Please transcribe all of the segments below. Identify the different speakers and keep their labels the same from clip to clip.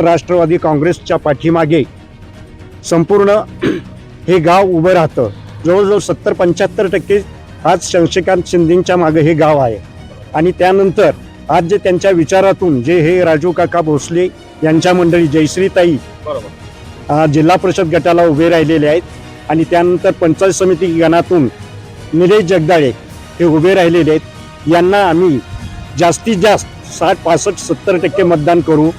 Speaker 1: राष्ट्रवादी काँग्रेसच्या पाठीमागे संपूर्ण हे गाव उभं राहतं. जवळजवळ सत्तर पंच्याहत्तर टक्के आज शशिकांत शिंदेच्या मागे हे गाव आहे. आणि त्यानंतर आज जे त्यांच्या विचारातून जे हे राजू काका भोसले यांच्या मंडळी जयश्रीताई जिल्हा परिषद गटाला उभे राहिलेले आहेत. आणि त्यानंतर पंचायत समिती गणातून निलेश जगदाळे हे उभे राहिलेले आहेत. यांना आम्ही जास्तीत जास्त साठ पासष्ट सत्तर टक्के मतदान करू.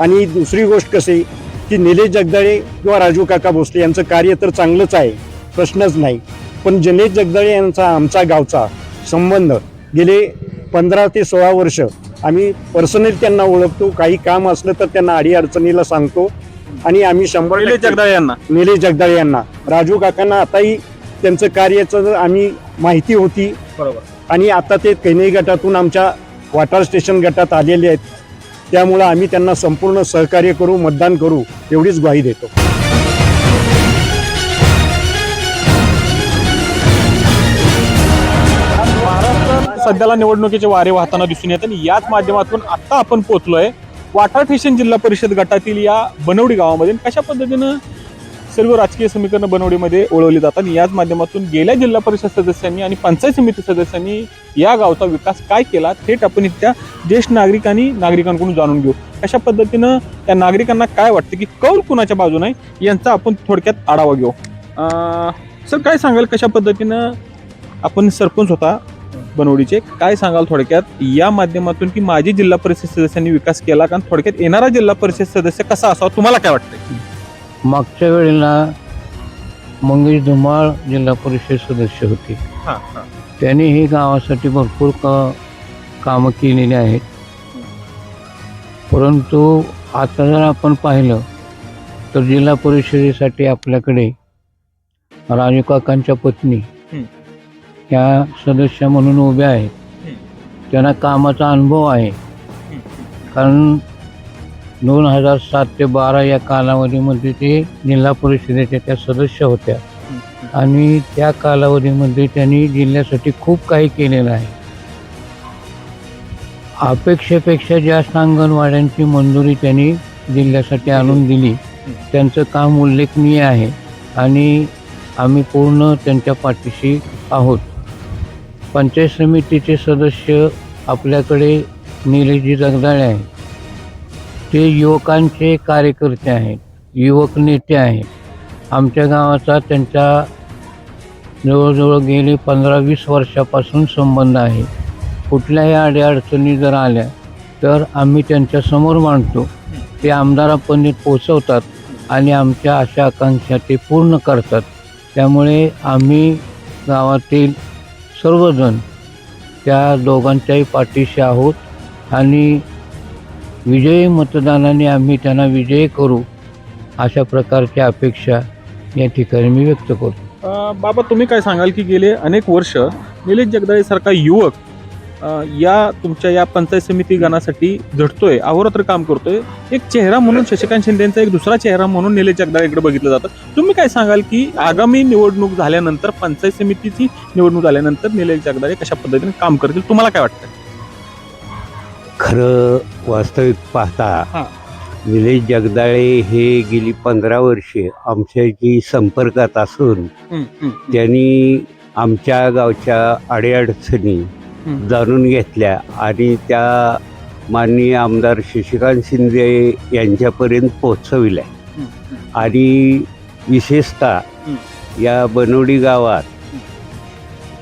Speaker 1: आणि दुसरी गोष्ट कशी की निलेश जगदाळे किंवा राजू काका भोसले यांचं कार्य तर चांगलंच आहे प्रश्नच नाही. पण जनेश जगदाळे यांचा आमचा गावचा संबंध गेले पंधरा ते सोळा वर्ष आम्ही पर्सनली त्यांना ओळखतो काही काम असलं तर त्यांना अडीअडचणीला सांगतो आणि आम्ही शंभर
Speaker 2: निलेश जगदाळे यांना?
Speaker 1: निलेश जगदाळे यांना. राजू काकांना आताही त्यांचं कार्याचं आम्ही माहिती होती.
Speaker 2: बरोबर.
Speaker 1: आणि आता ते कैनई गटातून आमच्या वाटार स्टेशन गटात आलेले आहेत. त्यामुळं आम्ही त्यांना संपूर्ण सहकार्य करू मतदान करू एवढीच ग्वाही देतो.
Speaker 2: सध्याला निवडणुकीचे वारे वाहताना दिसून येत आणि याच माध्यमातून आता आपण पोहोचलोय वाठार ठेशन जिल्हा परिषद गटातील या बनवडी गावामध्ये. कशा पद्धतीनं सर्व राजकीय समीकरणं बनवडीमध्ये ओळवली जातात याच माध्यमातून गेल्या जिल्हा परिषद सदस्यांनी आणि पंचायत समिती सदस्यांनी या गावचा विकास काय केला थेट आपण इथल्या ज्येष्ठ नागरिक आणि नागरिकांकडून जाणून घेऊ. कशा पद्धतीनं त्या नागरिकांना काय वाटतं की कौल कुणाच्या बाजूने आहे यांचा आपण थोडक्यात आढावा घेऊ. सर काय सांगाल कशा पद्धतीनं आपण सरपंच होता बनवडीचे? काय सांगाल थोडक्यात या माध्यमातून की माजी जिल्हा परिषद सदस्यांनी विकास केला? कारण थोडक्यात येणारा जिल्हा परिषद सदस्य कसा असावा तुम्हाला काय वाटतं
Speaker 3: मागच्या वेळेला मंगेश धुमाळ जिल्हा परिषद सदस्य होते. त्यांनी ही गावासाठी भरपूर का कामं केलेली आहेत. परंतु आता जर आपण पाहिलं तर जिल्हा परिषदेसाठी आपल्याकडे राजू काकांच्या पत्नी
Speaker 2: हं.
Speaker 3: त्या सदस्य म्हणून उभ्या आहेत. त्यांना कामाचा अनुभव आहे. कारण दोन हजार सात ते बारा या कालावधीमध्ये ते जिल्हा परिषदेच्या त्या सदस्य होत्या. आणि त्या कालावधीमध्ये त्यांनी जिल्ह्यासाठी खूप काही केलेलं आहे. अपेक्षेपेक्षा जास्त अंगणवाड्यांची मंजुरी त्यांनी जिल्ह्यासाठी आणून दिली. त्यांचं काम उल्लेखनीय आहे आणि आम्ही पूर्ण त्यांच्या पाठीशी आहोत. पंचायत समितीचे सदस्य आपल्याकडे निलेशजी जगदाळे आहेत. ते युवकांचे कार्यकर्ते आहेत युवक नेते आहेत. आमच्या गावाचा त्यांचा जवळजवळ गेले पंधरा वीस वर्षापासून संबंध आहे. कुठल्याही अडीअडचणी जर आल्या तर आम्ही त्यांच्यासमोर मांडतो. ते आमदारापर्यंत पोचवतात आणि आमच्या आशा आकांक्षा ते पूर्ण करतात. त्यामुळे आम्ही गावातील सर्वजण त्या दोघांच्याही पाठीशी आहोत आणि विजयी मतदानाने आम्ही त्यांना विजयी करू अशा प्रकारची अपेक्षा या ठिकाणी मी व्यक्त करतो.
Speaker 2: बाबा तुम्ही काय सांगाल की गेले अनेक वर्ष निलेश जगदाळे सारखा युवक या तुमच्या या पंचायत समिती गणासाठी झटतोय अहोरात्र काम करतोय. एक चेहरा म्हणून शशिकांत शिंदेचा एक दुसरा चेहरा म्हणून निलेश जगदाळेकडे बघितलं जातं. तुम्ही काय सांगाल की आगामी निवडणूक झाल्यानंतर पंचायत समितीची निवडणूक झाल्यानंतर निलेश जगदाळे कशा पद्धतीने काम करतील? तुम्हाला काय वाटतं?
Speaker 4: खरं वास्तविक पाहता. निलेश जगदाळे हे गेली पंधरा वर्षे आमच्याशी संपर्कात असून त्यांनी आमच्या गावच्या अडीअडचणी. जाणून घेतल्या आणि त्या माननीय आमदार शशिकांत शिंदे यांच्यापर्यंत पोहोचविल्या
Speaker 2: हं.
Speaker 4: आणि विशेषतः. या बनवडी गावात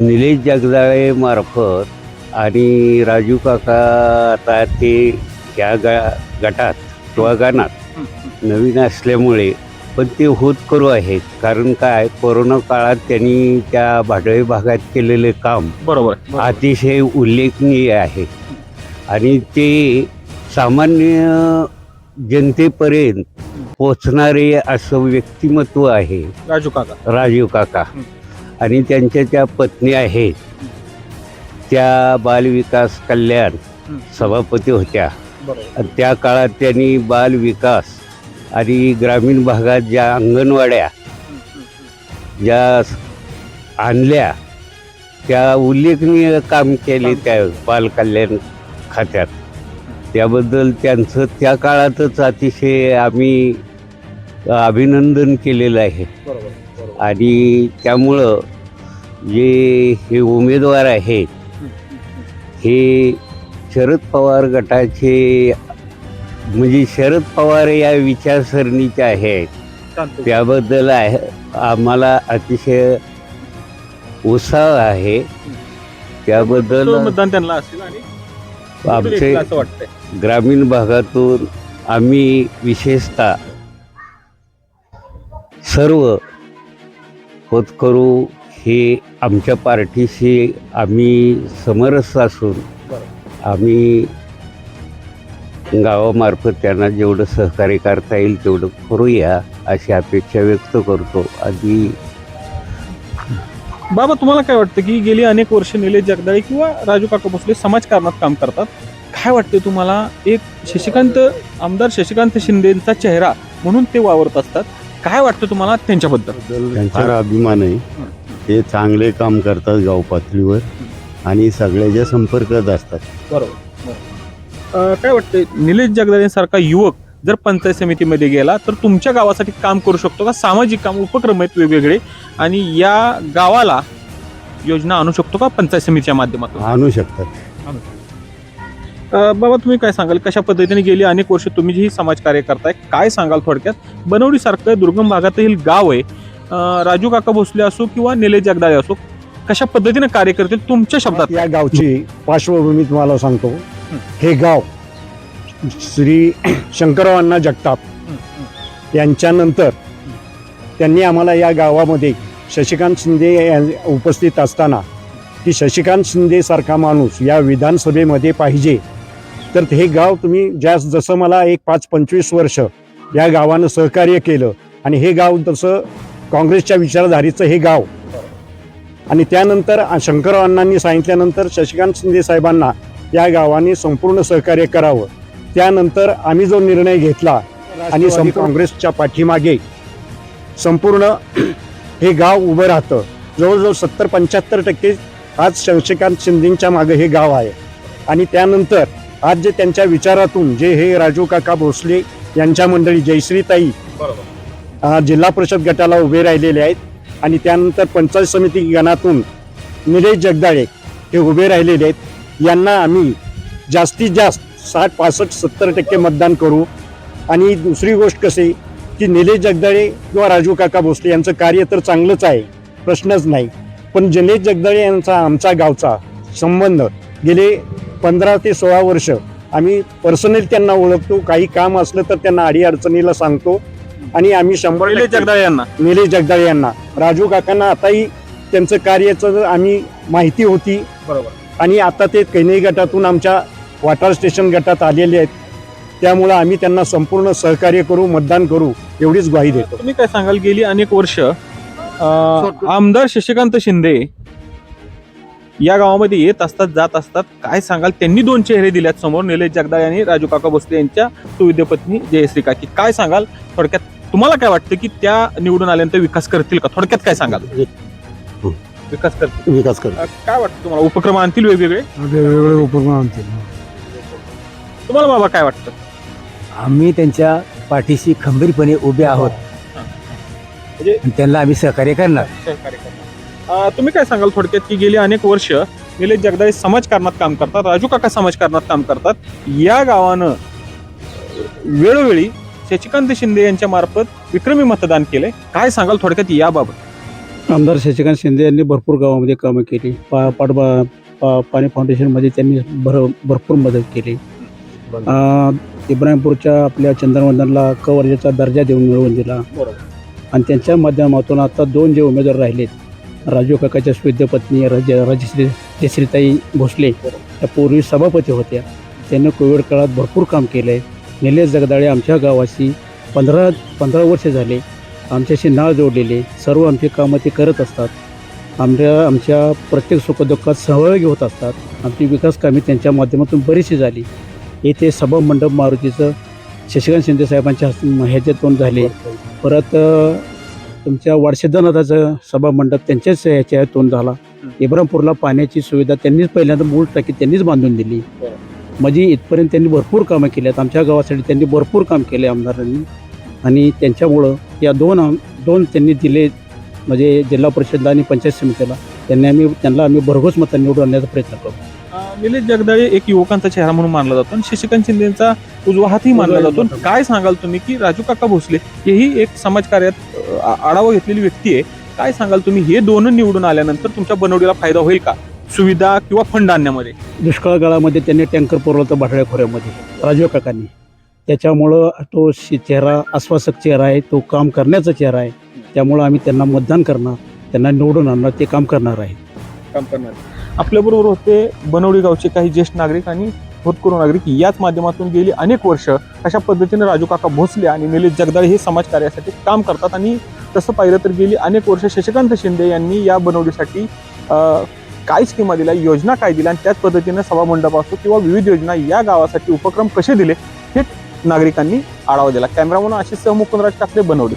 Speaker 4: निलेश जगदाळे मार्फत आणि राजू काका आता ते या गा गटात किंवा गणात
Speaker 2: हं.
Speaker 4: नवीन असल्यामुळे पण ते होत करू आहेत कारण काय कोरोना काळात त्यांनी त्या भाडळे भागात केलेले काम
Speaker 2: बरोबर.
Speaker 4: अतिशय उल्लेखनीय आहे आणि ते सामान्य जनतेपर्यंत पोचणारे असं व्यक्तिमत्व आहे
Speaker 2: राजू काका
Speaker 4: राजीव काका. आणि त्यांच्या त्या पत्नी आहेत त्या बालविकास कल्याण. सभापती होत्या आणि त्या काळात त्यांनी बालविकास आणि ग्रामीण भागात ज्या अंगणवाड्या. ज्या आणल्या त्या उल्लेखनीय काम केले त्या बालकल्याण खात्यात त्याबद्दल त्यांचं त्या काळातच अतिशय आम्ही अभिनंदन केलेलं आहे आणि त्यामुळं जे हे उमेदवार आहेत हे शरद पवार गटाचे म्हणजे शरद पवार या विचारसरणीचे आहेत. त्याबद्दल आहे आम्हाला अतिशय उत्साह आहे. त्याबद्दल
Speaker 2: मतदान त्यांना असेल आणि
Speaker 4: आमचे ग्रामीण भागातून आम्ही विशेषतः सर्व होतकरू हे आमच्या पार्टीशी आम्ही समरस असून आम्ही गावामार्फत त्यांना जेवढं सहकार्य करता येईल तेवढं करूया अशी अपेक्षा व्यक्त करतो. आणि
Speaker 2: बाबा तुम्हाला काय वाटतं की गेली अनेक वर्ष निलेश जगदाळे किंवा राजू काका भोसले समाजकारणात काम करतात? काय वाटतं तुम्हाला? एक शशिकांत आमदार शशिकांत शिंदेचा चेहरा म्हणून ते वावरत असतात. काय वाटतं तुम्हाला त्यांच्याबद्दल?
Speaker 5: फार अभिमान आहे. ते चांगले काम करतात गाव पातळीवर आणि सगळ्याच्या संपर्कात असतात.
Speaker 2: बरोबर काय वाटतं निलेश जगदाळेंसारखा युवक जर पंचायत समितीमध्ये गेला तर तुमच्या गावासाठी काम करू शकतो का? सामाजिक काम उपक्रम आहेत वेगवेगळे आणि या गावाला योजना आणू शकतो का पंचायत समितीच्या माध्यमातून?
Speaker 5: आणू शकतात.
Speaker 2: अ, बाबा तुम्ही काय सांगाल? कशा पद्धतीने गेली अनेक वर्ष तुम्ही जी समाजकार्य करताय काय सांगाल थोडक्यात? बनवडी सारखं दुर्गम भागातील गाव आहे. राजू काका भोसले असो किंवा निलेश जगदाळे असो कशा पद्धतीने कार्य करतील तुमच्या शब्दात?
Speaker 1: या गावची पार्श्वभूमी तुम्हाला सांगतो. हे गाव श्री शंकररावांना जगताप. यांच्यानंतर त्यांनी आम्हाला या गावामध्ये शशिकांत शिंदे उपस्थित असताना की शशिकांत शिंदेसारखा माणूस या विधानसभेमध्ये पाहिजे. तर हे गाव तुम्ही ज्या जसं मला एक पाच पंचवीस वर्ष या गावानं सहकार्य केलं आणि हे गाव तसं काँग्रेसच्या विचारधारीचं हे गाव. आणि त्यानंतर शंकररावांनी सांगितल्यानंतर शशिकांत शिंदे साहेबांना या गावाने संपूर्ण सहकार्य करावं. त्यानंतर आम्ही जो निर्णय घेतला आणि काँग्रेसच्या पाठीमागे संपूर्ण हे गाव उभं राहतं. जवळजवळ सत्तर पंच्याहत्तर टक्के आज शशिकांत शिंदेच्या मागे हे गाव आहे. आणि त्यानंतर आज जे त्यांच्या विचारातून जे हे राजू काका भोसले यांच्या मंडळी जयश्रीताई जिल्हा परिषद गटाला उभे राहिलेले आहेत. आणि त्यानंतर पंचायत समिती गणातून निलेश जगदाळे हे उभे राहिलेले आहेत. यांना आम्ही जास्तीत जास्त साठ पासष्ट सत्तर टक्के मतदान करू. आणि दुसरी गोष्ट कशी की निलेश जगदाळे किंवा राजू काका भोसले यांचं कार्य तर चांगलंच आहे प्रश्नच नाही. पण निलेश जगदाळे यांचा आमचा गावचा संबंध गेले पंधरा ते सोळा वर्ष आम्ही पर्सनली त्यांना ओळखतो. काही काम असलं तर त्यांना अडीअडचणीला सांगतो. आणि आम्ही शंभर
Speaker 2: निलेश जगदाळे यांना.
Speaker 1: निलेश जगदाळे यांना. राजू काकांना आताही त्यांचं कार्याचं आम्ही माहिती होती.
Speaker 2: बरोबर.
Speaker 1: आणि आता ते कैनई गटातून आमच्या वॉटर स्टेशन गटात आलेले आहेत. त्यामुळं आम्ही त्यांना संपूर्ण सहकार्य करू मतदान करू एवढीच ग्वाही देतो.
Speaker 2: तुम्ही काय सांगाल गेली अनेक वर्ष अ, आमदार शशिकांत शिंदे या गावामध्ये येत असतात जात असतात. काय सांगाल? त्यांनी दोन चेहरे दिल्यात समोर निलेश जगदाळे आणि राजू काका भोसले यांच्या सुविद्य पत्नी जयश्री काकी. काय सांगाल? थोडक्यात तुम्हाला काय वाटतं की त्या निवडून आल्यानंतर विकास करतील का? थोडक्यात काय सांगाल? विकास करतील.
Speaker 5: विकास कर
Speaker 2: अ, काय वाटतं तुम्हाला? उपक्रम आणतील वेगवेगळे?
Speaker 6: वेगवेगळे उपक्रम आणतील.
Speaker 2: तुम्हाला बाबा काय वाटतं?
Speaker 6: आम्ही त्यांच्या पाठीशी खंबीरपणे उभे आहोत.
Speaker 2: म्हणजे
Speaker 6: आणि त्यांना आम्ही सहकार्य करणार.
Speaker 2: सहकार्य करणार. अ, तुम्ही काय सांगाल थोडक्यात की गेली अनेक वर्ष निलेश जगदाळे समाजकारणात काम करतात राजू काका समाजकारणात काम करतात. या गावानं वेळोवेळी शशिकांत शिंदे यांच्या मार्फत विक्रमी मतदान केलंय. काय सांगाल थोडक्यात याबाबत?
Speaker 7: आमदार शशिकांत शिंदे यांनी भरपूर गावामध्ये कामं केली. पा पा पाणी फाउंडेशनमध्ये त्यांनी भर भरपूर मदत केली. इब्राहिमपूरच्या आपल्या चंद्रवंदनला कवर्जाचा दर्जा देऊन मिळवून दिला. आणि त्यांच्या माध्यमातून आता दोन जे उमेदवार राहिलेत राजू काकाच्या स्विद्य पत्नी राज राजश्री जयश्रीताई भोसले त्या पूर्वी सभापती होत्या. त्यांनी कोविड काळात भरपूर काम केलं आहे निलेश जगदाळे आमच्या गावाशी पंधरा पंधरा वर्ष झाले आमच्याशी नाळ जोडलेले सर्व आमची कामं ते करत असतात. आमच्या आमच्या प्रत्येक सुखदुःखात सहभागी होत असतात. आमची विकास कामे त्यांच्या माध्यमातून बरीचशी झाली. येथे सभा मंडप मारुतीचं शशिकांत शिंदे साहेबांच्या हस्ते ह्याच्यातून झाले. परत तुमच्या वाडसिद्धनाथाचं सभा मंडप त्यांच्याच ह्याच्यातून झाला. इब्राहिमपूरला पाण्याची सुविधा त्यांनीच पहिल्यांदा मूळ टाकी त्यांनीच बांधून दिली. म्हणजे इथपर्यंत त्यांनी भरपूर कामं केली आहेत. आमच्या गावासाठी त्यांनी भरपूर काम केले आमदारांनी. आणि त्यांच्यामुळं या दोन आम दोन त्यांनी दिले म्हणजे जिल्हा परिषदला आणि पंचायत समितीला. त्यांनी आम्ही त्यांना आम्ही भरघोस मतांनी निवडून आणण्याचा प्रयत्न करू
Speaker 2: अं, निलेश जगदाळे एक युवकांचा चेहरा म्हणून मानला जातो आणि शशिकांत शिंदेचा उजवा हातही मानला जातो. काय सांगाल तुम्ही की राजू काका भोसले हेही एक समाजकार्यात आढावा घेतलेली व्यक्ती आहे. काय सांगाल तुम्ही? हे दोन निवडून आल्यानंतर तुमच्या बनवडीला फायदा होईल का? सुविधा किंवा फंड आणण्यामध्ये?
Speaker 7: दुष्काळ काळामध्ये त्यांनी टँकर पुरवला भाटळ्या खोऱ्यामध्ये राजीव काकांनी. त्याच्यामुळं तो शे- चेहरा आश्वासक चेहरा आहे तो काम करण्याचा चेहरा आहे. त्यामुळं आम्ही त्यांना मतदान करणार त्यांना निवडून आणणार ते काम करणार आहे
Speaker 2: काम करणार. आपल्याबरोबर होते बनवडी गावचे काही ज्येष्ठ नागरिक आणि होतकरू नागरिक. याच माध्यमातून गेली अनेक वर्ष अशा पद्धतीने राजू काका भोसले आणि निलेश जगदाळे हे समाजकार्यासाठी काम करतात. आणि तसं पाहिलं तर गेली अनेक वर्ष शशिकांत शिंदे यांनी या बनवडीसाठी काय स्कीमा दिल्या योजना काय दिल्या आणि त्याच पद्धतीने सभामंडप असो किंवा विविध योजना या गावासाठी उपक्रम कसे दिले हे नागरिकांनी आढावा दिला. कॅमेरामन आशिष सह मुकुंदराज टाकले बनवले